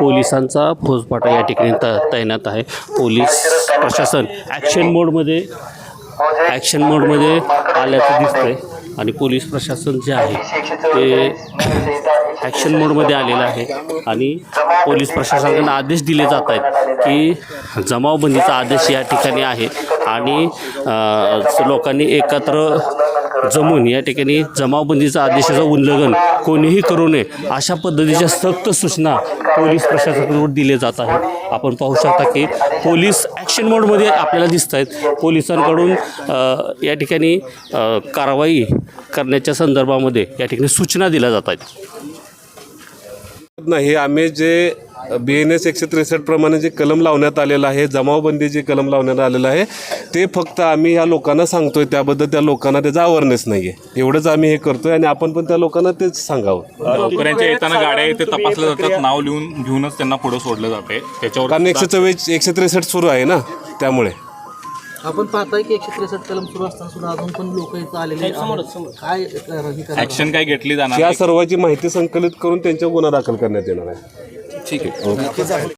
पोलिसांचा फौजफाटा या ठिकाणी त तैनात आहे. पोलीस प्रशासन ॲक्शन मोडमध्ये ॲक्शन मोडमध्ये आल्याचं दिसतंय. आणि पोलीस प्रशासन जे आहे ते ॲक्शन मोडमध्ये आलेलं आहे. आणि पोलीस प्रशासनाकडून आदेश दिले जात आहेत. की जमावबंदीचा आदेश या ठिकाणी आहे आणि लोकांनी एकत्र जमून या ठिकाणी जमावबंदीचा आदेशाचं उल्लंघन कोणीही करू नये अशा पद्धतीच्या सक्त सूचना पोलीस प्रशासनाकडून दिले जात आहेत. आपण पाहू शकता की पोलीस ॲक्शन मोडमध्ये आपल्याला दिसत आहेत. पोलिसांकडून या ठिकाणी कारवाई करण्याच्या संदर्भामध्ये या ठिकाणी सूचना दिल्या जात आहेत. नाही आम्ही जे बी एन एस एकशे त्रेसष्ट प्रमाणे जे कलम लावण्यात आलेलं आहे जमावबंदी जे कलम लावण्यात आलेलं आहे ते फक्त आम्ही ह्या लोकांना सांगतोय. त्याबद्दल त्या लोकांना त्याचा अवेअरनेस नाही आहे एवढंच आम्ही हे करतोय आणि आपण पण त्या लोकांना तेच सांगावं. गावकऱ्यांच्या येताना गाड्या इथे तपासल्या जातात नाव लिहून घेऊनच त्यांना पुढे सोडलं जाते त्याच्यावर कारण एकशे चव्वेच एकशे त्रेसष्ट सुरू आहे ना त्यामुळे. आपण पाहताय की एकशे त्रेसष्ट कलम सुरू असताना सुद्धा अजून पण लोक इथं आलेले आहेत. काय हे? ऍक्शन काय घेतली जाणार या सर्वाची माहिती संकलित करून त्यांच्यावर गुन्हा दाखल करण्यात येणार आहे. ठीक आहे.